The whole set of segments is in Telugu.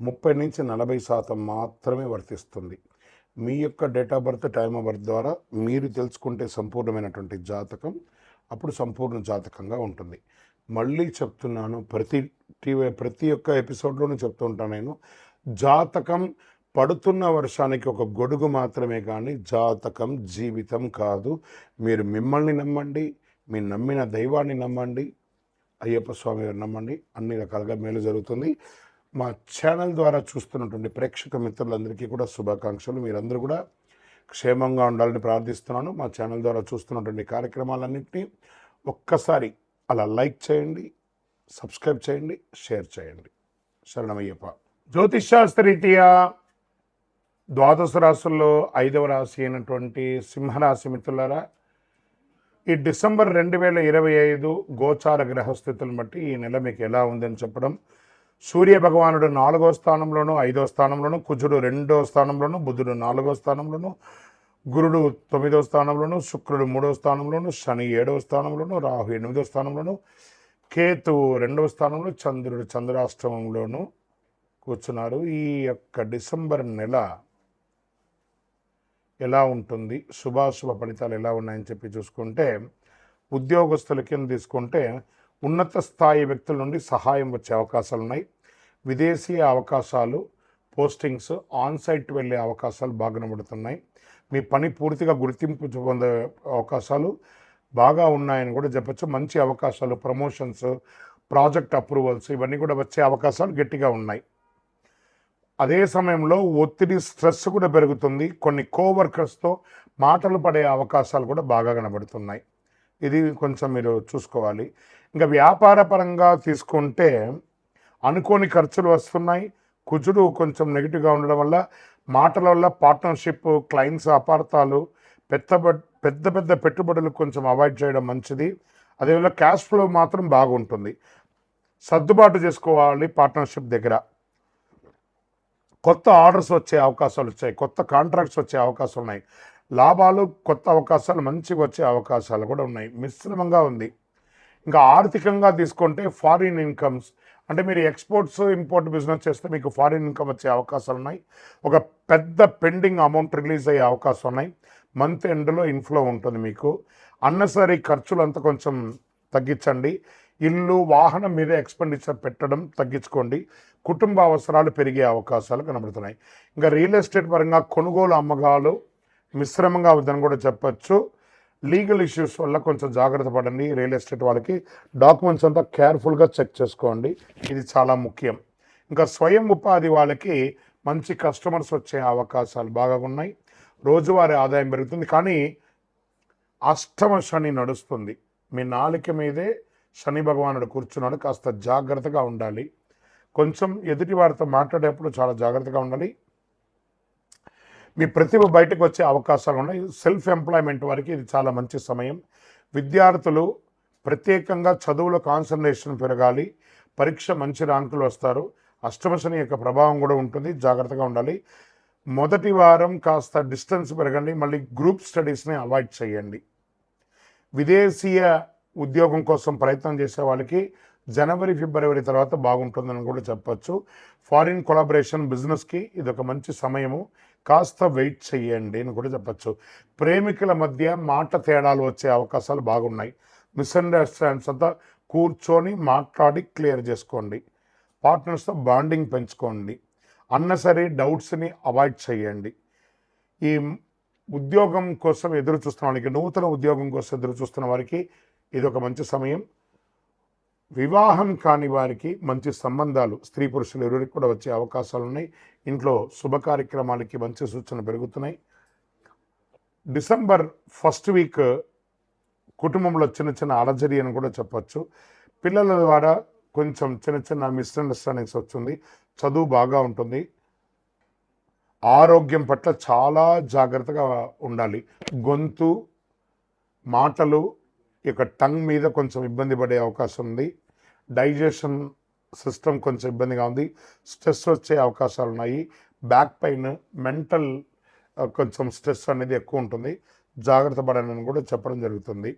ముప్పై నుంచి నలభై శాతం మాత్రమే వర్తిస్తుంది. మీ యొక్క date of birth time of birth ద్వారా మీరు తెలుసుకుంటే సంపూర్ణమైనటువంటి జాతకం అప్పుడు సంపూర్ణ జాతకంగా ఉంటుంది. మళ్ళీ చెప్తున్నాను ప్రతి టీవీ ప్రతి ఒక్క ఎపిసోడ్లోనూ చెప్తూ ఉంటాను నేను. జాతకం పడుతున్న వర్షానికి ఒక గొడుగు మాత్రమే కానీ జాతకం జీవితం కాదు. మీరు మిమ్మల్ని నమ్మండి మీ నమ్మిన దైవాన్ని నమ్మండి అయ్యప్ప స్వామి నమ్మండి. అన్ని రకాలుగా మేలు జరుగుతుంది. మా ఛానల్ ద్వారా చూస్తున్నటువంటి ప్రేక్షక మిత్రులందరికీ కూడా శుభాకాంక్షలు. మీరందరూ కూడా క్షేమంగా ఉండాలని ప్రార్థిస్తున్నాను. మా ఛానల్ ద్వారా చూస్తున్నటువంటి కార్యక్రమాలన్నింటినీ ఒక్కసారి అలా లైక్ చేయండి సబ్స్క్రైబ్ చేయండి షేర్ చేయండి. శరణమయ్యప్ప. జ్యోతిషాస్త్రరీత్యా ద్వాదశ రాశుల్లో ఐదవ రాశి అయినటువంటి సింహరాశి మిత్రులారా ఈ డిసెంబర్ రెండు వేల ఇరవై ఐదు గోచార గ్రహస్థితులను బట్టి ఈ నెల మీకు ఎలా ఉందని చెప్పడం సూర్య భగవానుడు నాలుగో స్థానంలోను ఐదో స్థానంలోను కుజుడు రెండో స్థానంలోను బుధుడు నాలుగో స్థానంలోను గురుడు తొమ్మిదో స్థానంలోను శుక్రుడు మూడో స్థానంలోను శని ఏడవ స్థానంలోను రాహు ఎనిమిదో స్థానంలోను కేతు రెండవ స్థానంలో చంద్రుడు చంద్రాష్టమంలోను కూర్చున్నారు. ఈ యొక్క డిసెంబర్ నెల ఎలా ఉంటుంది? శుభాశుభ ఫలితాలు ఎలా ఉన్నాయని చెప్పి చూసుకుంటే ఉద్యోగస్తుల కింద తీసుకుంటే ఉన్నత స్థాయి వ్యక్తుల నుండి సహాయం వచ్చే అవకాశాలు ఉన్నాయి విదేశీ అవకాశాలు పోస్టింగ్స్ ఆన్ సైట్ వెళ్ళే అవకాశాలు బాగా కనబడుతున్నాయి. మీ పని పూర్తిగా గుర్తింపు పొందే అవకాశాలు బాగా ఉన్నాయని కూడా చెప్పచ్చు. మంచి అవకాశాలు ప్రమోషన్స్ ప్రాజెక్ట్ అప్రూవల్స్ ఇవన్నీ కూడా వచ్చే అవకాశాలు గట్టిగా ఉన్నాయి. అదే సమయంలో ఒత్తిడి స్ట్రెస్ కూడా పెరుగుతుంది. కొన్ని కోవర్కర్స్తో మాటలు పడే అవకాశాలు కూడా బాగా కనబడుతున్నాయి. ఇది కొంచెం మీరు చూసుకోవాలి. ఇంకా వ్యాపార పరంగా తీసుకుంటే అనుకోని ఖర్చులు వస్తున్నాయి. కుజుడు కొంచెం నెగిటివ్గా ఉండడం వల్ల మాటల వల్ల పార్ట్నర్షిప్ క్లయింట్స్ అపార్థాలు పెద్ద పెద్ద పెద్ద పెట్టుబడులు కొంచెం అవాయిడ్ చేయడం మంచిది. అదేవిధంగా క్యాష్ ఫ్లో మాత్రం బాగుంటుంది. సర్దుబాటు చేసుకోవాలి పార్ట్నర్షిప్ దగ్గర. కొత్త ఆర్డర్స్ వచ్చే అవకాశాలు వచ్చాయి. కొత్త కాంట్రాక్ట్స్ వచ్చే అవకాశాలు ఉన్నాయి. లాభాలు కొత్త అవకాశాలు మంచిగా వచ్చే అవకాశాలు కూడా ఉన్నాయి. మిశ్రమంగా ఉంది. ఇంకా ఆర్థికంగా తీసుకుంటే ఫారిన్ ఇన్కమ్స్ అంటే మీరు ఎక్స్పోర్ట్స్ ఇంపోర్ట్ బిజినెస్ చేస్తే మీకు ఫారిన్ ఇన్కమ్ వచ్చే అవకాశాలు ఉన్నాయి. ఒక పెద్ద పెండింగ్ అమౌంట్ రిలీజ్ అయ్యే అవకాశం ఉన్నాయి. మంత్ ఎండ్లో ఇన్ఫ్లో ఉంటుంది మీకు. అన్నసరీ ఖర్చులు అంతా కొంచెం తగ్గించండి. ఇల్లు వాహనం మీద ఎక్స్పెండిచర్ పెట్టడం తగ్గించుకోండి. కుటుంబ అవసరాలు పెరిగే అవకాశాలు కనబడుతున్నాయి. ఇంకా రియల్ ఎస్టేట్ పరంగా కొనుగోలు అమ్మకాలు మిశ్రమంగా అవుతుందని కూడా చెప్పచ్చు. లీగల్ ఇష్యూస్ వల్ల కొంచెం జాగ్రత్త పడండి. రియల్ ఎస్టేట్ వాళ్ళకి డాక్యుమెంట్స్ అంతా కేర్ఫుల్గా చెక్ చేసుకోండి. ఇది చాలా ముఖ్యం. ఇంకా స్వయం ఉపాధి వాళ్ళకి మంచి కస్టమర్స్ వచ్చే అవకాశాలు బాగా ఉన్నాయి. రోజువారీ ఆదాయం పెరుగుతుంది. కానీ అష్టమ శని నడుస్తుంది. మీ నాలుక మీదే శని భగవానుడు కూర్చున్నాడు. కాస్త జాగ్రత్తగా ఉండాలి. కొంచెం ఎదుటి వారితో మాట్లాడేటప్పుడు చాలా జాగ్రత్తగా ఉండాలి. మీ ప్రతిభ బయటకు వచ్చే అవకాశాలు ఉన్నాయి. సెల్ఫ్ ఎంప్లాయ్మెంట్ వారికి ఇది చాలా మంచి సమయం. విద్యార్థులు ప్రత్యేకంగా చదువులో కాన్సన్ట్రేషన్ పెరగాలి. పరీక్ష మంచి ర్యాంకులు వస్తారు. అష్టమశని యొక్క ప్రభావం కూడా ఉంటుంది. జాగ్రత్తగా ఉండాలి. మొదటి వారం కాస్త డిస్టెన్స్ పెరగండి. మళ్ళీ గ్రూప్ స్టడీస్ని అవాయిడ్ చేయండి. విదేశీయ ఉద్యోగం కోసం ప్రయత్నం చేసే వాళ్ళకి జనవరి ఫిబ్రవరి తర్వాత బాగుంటుందని కూడా చెప్పచ్చు. ఫారిన్ కొలాబరేషన్ బిజినెస్కి ఇది ఒక మంచి సమయము. కాస్త వెయిట్ చేయండి అని కూడా చెప్పచ్చు. ప్రేమికుల మధ్య మాట తేడాలు వచ్చే అవకాశాలు బాగున్నాయి. మిస్అండర్స్టాండ్స్ అంతా కూర్చొని మాట్లాడి క్లియర్ చేసుకోండి. పార్ట్నర్స్తో బాండింగ్ పెంచుకోండి. అన్నసరీ డౌట్స్ని అవాయిడ్ చేయండి ఈ ఉద్యోగం కోసం ఎదురు చూస్తున్న వారికి నూతన ఉద్యోగం కోసం ఎదురు చూస్తున్న వారికి ఇది ఒక మంచి సమయం. వివాహం కాని వారికి మంచి సంబంధాలు స్త్రీ పురుషులు ఎవరికి కూడా వచ్చే అవకాశాలు ఉన్నాయి. ఇంట్లో శుభ కార్యక్రమాలకి మంచి సూచన పెరుగుతున్నాయి. డిసెంబర్ ఫస్ట్ వీక్ కుటుంబంలో చిన్న చిన్న అలజడి అని కూడా చెప్పచ్చు. పిల్లల ద్వారా కొంచెం చిన్న చిన్న మిస్అండర్స్టాండింగ్స్ వస్తుంది. చదువు బాగా ఉంటుంది. ఆరోగ్యం పట్ల చాలా జాగ్రత్తగా ఉండాలి. గొంతు మాటలు యొక్క టంగ్ మీద కొంచెం ఇబ్బంది పడే అవకాశం ఉంది. డైజెషన్ సిస్టమ్ కొంచెం ఇబ్బందిగా ఉంది. స్ట్రెస్ వచ్చే అవకాశాలు ఉన్నాయి. బ్యాక్ పెయిన్ మెంటల్ కొంచెం స్ట్రెస్ అనేది ఎక్కువ ఉంటుంది. జాగ్రత్త పడనని కూడా చెప్పడం జరుగుతుంది.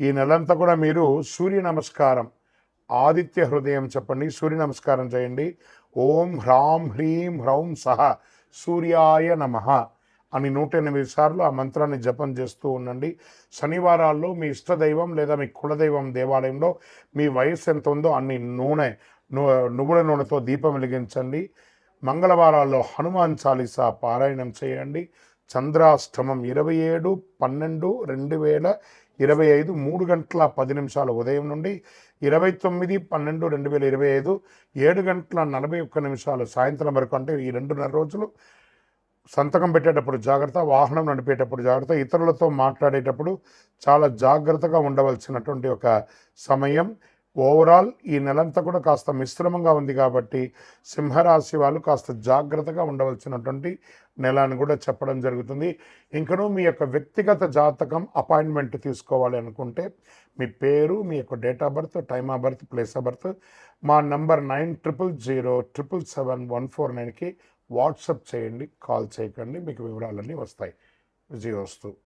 ఈ నెలంతా కూడా మీరు సూర్య నమస్కారం ఆదిత్య హృదయం చెప్పండి. సూర్య నమస్కారం చేయండి. ఓం హ్రాం హ్రీం హ్రౌం సహ సూర్యాయ నమః. అని నూట ఎనిమిది సార్లు ఆ మంత్రాన్ని జపం చేస్తూ ఉండండి. శనివారాల్లో మీ ఇష్టదైవం లేదా మీ కులదైవం దేవాలయంలో మీ వయస్సు ఎంత ఉందో అన్ని నూనె నువ్వుల నూనెతో దీపం వెలిగించండి. మంగళవారాల్లో హనుమాన్ చాలీసా పారాయణం చేయండి. చంద్రాష్టమం ఇరవై ఏడు పన్నెండు రెండు వేల ఇరవై ఐదు మూడు గంటల పది నిమిషాల ఉదయం నుండి ఇరవై తొమ్మిది పన్నెండు రెండు వేల ఇరవై ఐదు ఏడు గంటల నలభై ఒక్క నిమిషాలు సాయంత్రం వరకు అంటే ఈ రెండున్నర రోజులు సంతకం పెట్టేటప్పుడు జాగ్రత్త వాహనం నడిపేటప్పుడు జాగ్రత్త ఇతరులతో మాట్లాడేటప్పుడు చాలా జాగ్రత్తగా ఉండవలసినటువంటి ఒక సమయం. ఓవరాల్ ఈ నెలంతా కూడా కాస్త మిశ్రమంగా ఉంది కాబట్టి సింహరాశి వాళ్ళు కాస్త జాగ్రత్తగా ఉండవలసినటువంటి నెల అని కూడా చెప్పడం జరుగుతుంది. ఇంకనూ మీ యొక్క వ్యక్తిగత జాతకం అపాయింట్మెంట్ తీసుకోవాలి అనుకుంటే మీ పేరు మీ యొక్క date of birth time of birth place of birth మా number nine triple zero triple seven one four నైన్కి వాట్సప్ చేయండి కాల్ చేయకండి మీకు వివరాలన్నీ వస్తాయి. విజయవస్తు